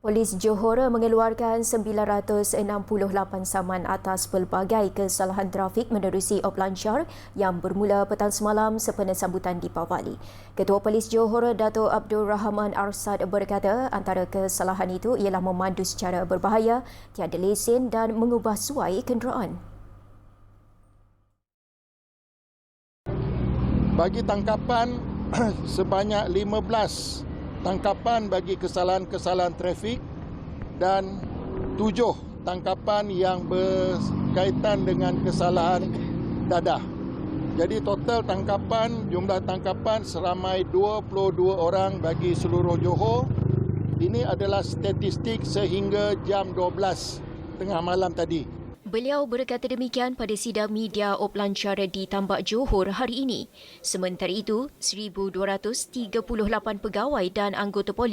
Polis Johor mengeluarkan 968 saman atas pelbagai kesalahan trafik menerusi op lancar yang bermula petang semalam sempena sambutan Deepavali. Ketua Polis Johor Dato' Abdul Rahman Arsad berkata antara kesalahan itu ialah memandu secara berbahaya, tiada lesen dan mengubah suai kenderaan. bagi tangkapan sebanyak 15 tangkapan bagi kesalahan-kesalahan trafik dan tujuh tangkapan yang berkaitan dengan kesalahan dadah. Jadi total tangkapan, jumlah tangkapan seramai 22 orang bagi seluruh Johor. Ini adalah statistik sehingga jam 12 tengah malam tadi. Beliau berkata demikian pada sidang media op lancar di Tambak Johor hari ini. Sementara itu, 1,238 pegawai dan anggota polis